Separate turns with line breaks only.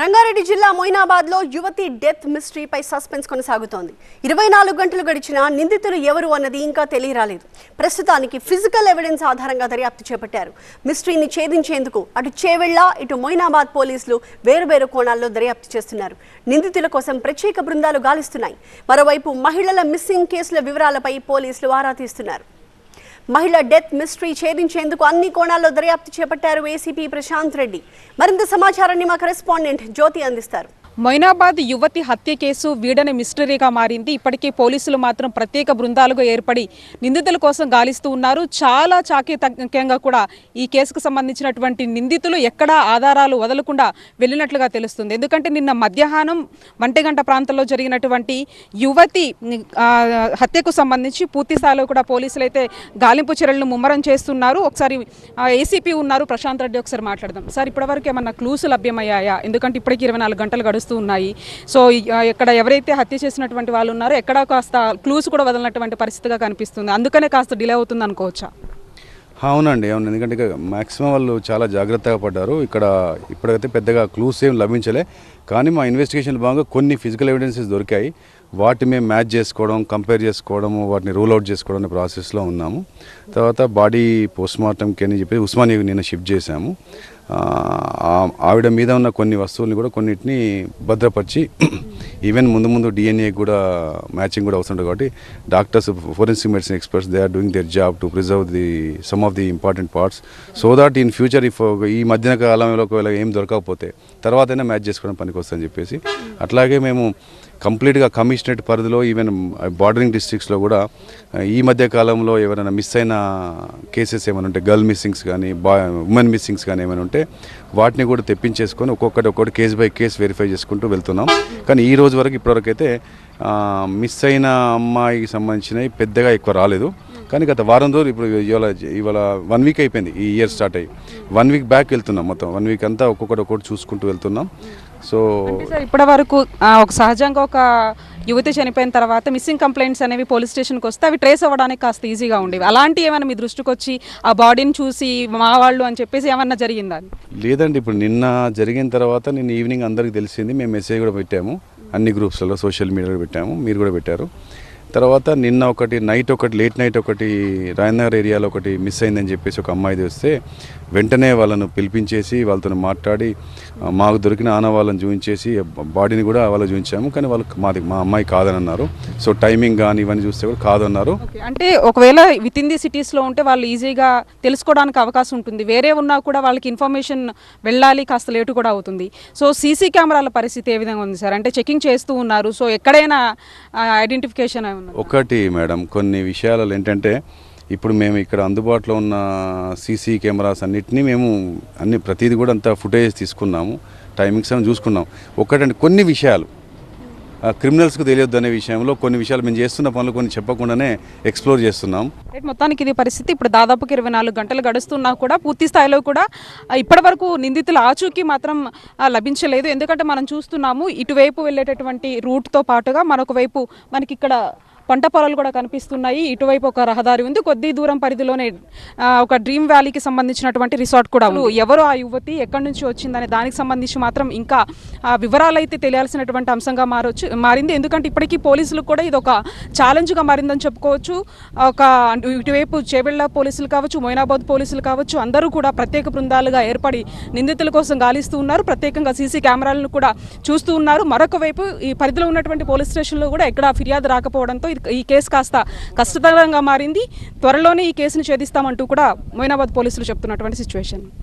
రంగారెడ్డి జిల్లా మొయినాబాద్లో యువతి death మిస్టరీపై suspense కొనసాగుతోంది. ఇరవై నాలుగు గంటలు గడిచినా నిందితులు ఎవరు అన్నది ఇంకా తెలియరాలేదు. ప్రస్తుతానికి ఫిజికల్ ఎవిడెన్స్ ఆధారంగా దర్యాప్తు చేపట్టారు. మిస్టరీని ఛేదించేందుకు అటు చేవెళ్ళ ఇటు మొయినాబాద్ పోలీసులు వేరువేరు కోణాల్లో దర్యాప్తు చేస్తున్నారు. నిందితుల కోసం ప్రత్యేక బృందాలు గాలిస్తున్నాయి. మరోవైపు మహిళల మిస్సింగ్ కేసుల వివరాలపై పోలీసులు ఆరా తీస్తున్నారు. మహిళ డెత్ మిస్టరీ ఛేదించేందుకు అన్ని కోణాల్లో దర్యాప్తు చేపట్టారు ఏసీపీ ప్రశాంత్ రెడ్డి. మరింత సమాచారాన్ని మా కరెస్పాండెంట్ జ్యోతి అందిస్తారు.
మొయినాబాద్ యువతి హత్య కేసు వీడని మిస్టరీగా మారింది. ఇప్పటికే పోలీసులు మాత్రం ప్రత్యేక బృందాలుగా ఏర్పడి నిందితుల కోసం గాలిస్తూ ఉన్నారు. చాలా చాకీతంగా కూడా ఈ కేసుకు సంబంధించినటువంటి నిందితులు ఎక్కడా ఆధారాలు వదలకుండా వెళ్ళినట్లుగా తెలుస్తుంది. ఎందుకంటే నిన్న మధ్యాహ్నం వంటగంట గంట ప్రాంతంలో జరిగినటువంటి యువతి హత్యకు సంబంధించి పూర్తిస్థాయిలో కూడా పోలీసులు అయితే గాలింపు చర్యలను ముమ్మరం చేస్తున్నారు. ఒకసారి ఏసీపీ ఉన్నారు. ప్రశాంత్ రెడ్డి ఒకసారి మాట్లాడదాం. సార్ ఇప్పటివరకు ఏమన్నా క్లూస్ లభ్యమయ్యాయా? ఎందుకంటే ఇప్పటికి ఇరవై నాలుగు గంటలు గడుస్తూ ఉన్నాయి. సో ఇక్కడ ఎవరైతే హత్య చేసినటువంటి వాళ్ళు ఉన్నారో ఎక్కడ కాస్త క్లూస్ కూడా వదలనటువంటి పరిస్థితిగా కనిపిస్తుంది. అందుకనే కాస్త డిలే అవుతుంది అనుకోవచ్చా?
అవునండి అవును ఎందుకంటే మ్యాక్సిమం మాక్సిమం వాళ్ళు చాలా జాగ్రత్తగా పడ్డారు. ఇక్కడ ఇప్పటికైతే పెద్దగా క్లూస్ ఏం లభించలే. కానీ మా ఇన్వెస్టిగేషన్ భాగంగా కొన్ని ఫిజికల్ ఎవిడెన్సెస్ దొరికాయి. వాటి మేము మ్యాచ్ చేసుకోవడం కంపేర్ చేసుకోవడం వాటిని రూల్ అవుట్ చేసుకోవడం అనే ప్రాసెస్లో ఉన్నాము. తర్వాత బాడీ పోస్ట్ మార్టంకి అని చెప్పి ఉస్మానియాకి నిన్న షిఫ్ట్ చేశాము. ఆవిడ మీద ఉన్న కొన్ని వస్తువుల్ని కూడా కొన్నిటిని భద్రపరిచి ఈవెన్ ముందు ముందు డిఎన్ఏ కూడా మ్యాచింగ్ కూడా అవసరం ఉంటుంది కాబట్టి doctors forensic medicine experts they are doing their job to preserve the some of the important parts so that in future if ఈ మధ్యన కాలంలో ఒకవేళ ఏం దొరకకపోతే తర్వాతైనా మ్యాచ్ చేసుకోవడం పనికి వస్తుందని చెప్పేసి అట్లాగే మేము కంప్లీట్గా కమిషనరేట్ పరిధిలో ఈవెన్ బార్డరింగ్ డిస్ట్రిక్ట్స్లో కూడా ఈ మధ్య కాలంలో ఎవరైనా మిస్ అయిన కేసెస్ ఏమైనా ఉంటే గర్ల్ మిస్సింగ్స్ కానీ బా ఉమెన్ మిస్సింగ్స్ కానీ ఏమైనా ఉంటే వాటిని కూడా తెప్పించేసుకొని ఒక్కొక్కటి ఒక్కొక్కటి కేసు బై కేసు వెరిఫై చేసుకుంటూ వెళ్తున్నాం. కానీ ఈ రోజు వరకు ఇప్పటివరకు అయితే మిస్ అయిన అమ్మాయికి సంబంధించినవి పెద్దగా ఎక్కువ రాలేదు. కానీ గత వారం రోజులు ఇప్పుడు ఇవాళ ఇవాళ వన్ వీక్ అయిపోయింది ఈ ఇయర్ స్టార్ట్ అయ్యి. వన్ వీక్ బ్యాక్ వెళ్తున్నాం మొత్తం. వన్ వీక్ అంతా ఒక్కొక్కటి ఒక్కొక్కటి చూసుకుంటూ వెళ్తున్నాం. సో
ఇప్పటి వరకు ఒక సహజంగా ఒక యువతి చనిపోయిన తర్వాత మిస్సింగ్ కంప్లైంట్స్ అనేవి పోలీస్ స్టేషన్కి వస్తే అవి ట్రేస్ అవ్వడానికి కాస్త ఈజీగా ఉండేవి. అలాంటి ఏమైనా మీ దృష్టికి వచ్చి ఆ బాడీని చూసి మా వాళ్ళు అని చెప్పేసి ఏమన్నా జరిగిందా?
లేదండి ఇప్పుడు నిన్న జరిగిన తర్వాత నిన్న ఈవినింగ్ అందరికి తెలిసింది. మేము మెసేజ్ కూడా పెట్టాము. అన్ని గ్రూప్స్లలో సోషల్ మీడియాలో పెట్టాము. మీరు కూడా పెట్టారు. తర్వాత నిన్న ఒకటి నైట్ ఒకటి లేట్ నైట్ ఒకటి రాయనగర్ ఏరియాలో ఒకటి మిస్ అయిందని చెప్పేసి ఒక అమ్మాయిది వస్తే వెంటనే వాళ్ళను పిలిపించేసి వాళ్ళతో మాట్లాడి మాకు దొరికిన ఆనవాళ్ళని చూపించేసి బాడీని కూడా వాళ్ళు చూపించాము కానీ వాళ్ళు మాది మా అమ్మాయి కాదని అన్నారు సో టైమింగ్ కానీ ఇవన్నీ చూస్తే కూడా కాదన్నారు.
అంటే ఒకవేళ విత్ ఇన్ ది సిటీస్లో ఉంటే వాళ్ళు ఈజీగా తెలుసుకోవడానికి అవకాశం ఉంటుంది. వేరే ఉన్నా కూడా వాళ్ళకి ఇన్ఫర్మేషన్ వెళ్ళాలి కాస్త లేటు కూడా అవుతుంది. సో సీసీ కెమెరాల పరిస్థితి ఏ విధంగా ఉంది సార్? అంటే చెకింగ్ చేస్తూ ఉన్నారు. సో ఎక్కడైనా ఐడెంటిఫికేషన్
ఒకటి మేడం కొన్ని విషయాలలో ఏంటంటే ఇప్పుడు మేము ఇక్కడ అందుబాటులో ఉన్న సీసీ కెమెరాస్ అన్నిటినీ మేము అన్ని ప్రతిదీ కూడా అంత ఫుటేజ్ తీసుకున్నాము టైమింగ్స్ అని చూసుకున్నాం. ఒకటంటే కొన్ని విషయాలు. క్రిమినల్స్కు తెలియదు అనే విషయంలో కొన్ని విషయాలు మేము చేస్తున్న పనులు కొన్ని చెప్పకుండానే ఎక్స్ప్లోర్ చేస్తున్నాం.
రైట్ మొత్తానికి ఇది పరిస్థితి. ఇప్పుడు దాదాపుకి ఇరవై నాలుగు గంటలు గడుస్తున్నా కూడా పూర్తి స్థాయిలో కూడా ఇప్పటి వరకు నిందితుల ఆచూకీ మాత్రం లభించలేదు. ఎందుకంటే మనం చూస్తున్నాము ఇటువైపు వెళ్ళేటటువంటి రూట్తో పాటుగా మరొక వైపు మనకి ఇక్కడ పంట పొలాలు కూడా కనిపిస్తున్నాయి. ఇటువైపు ఒక రహదారి ఉంది. కొద్ది దూరం పరిధిలోనే ఒక డ్రీమ్ వ్యాలీకి సంబంధించినటువంటి రిసార్ట్ కూడా ఎవరు ఆ యువతి ఎక్కడి నుంచి వచ్చిందనే దానికి సంబంధించి మాత్రం ఇంకా వివరాలు అయితే తెలియాల్సినటువంటి అంశంగా మారొచ్చు మారింది. ఎందుకంటే ఇప్పటికీ పోలీసులకు కూడా ఇది ఒక ఛాలెంజ్గా మారిందని చెప్పుకోవచ్చు. ఒక ఇటువైపు చేవెళ్ళ పోలీసులు కావచ్చు మొయినాబాద్ పోలీసులు కావచ్చు అందరూ కూడా ప్రత్యేక బృందాలుగా ఏర్పడి నిందితుల కోసం గాలిస్తూ ఉన్నారు. ప్రత్యేకంగా సీసీ కెమెరాలను కూడా చూస్తూ ఉన్నారు. మరొక వైపు ఈ పరిధిలో ఉన్నటువంటి పోలీస్ స్టేషన్లో కూడా ఎక్కడ ఫిర్యాదు రాకపోవడంతో ఈ కేసు కాస్త కష్టతరంగా మారింది. త్వరలోనే ఈ కేసును ఛేదిస్తామంటూ కూడా మొయినాబాద్ పోలీసులు చెప్తున్నటువంటి సిచ్యువేషన్.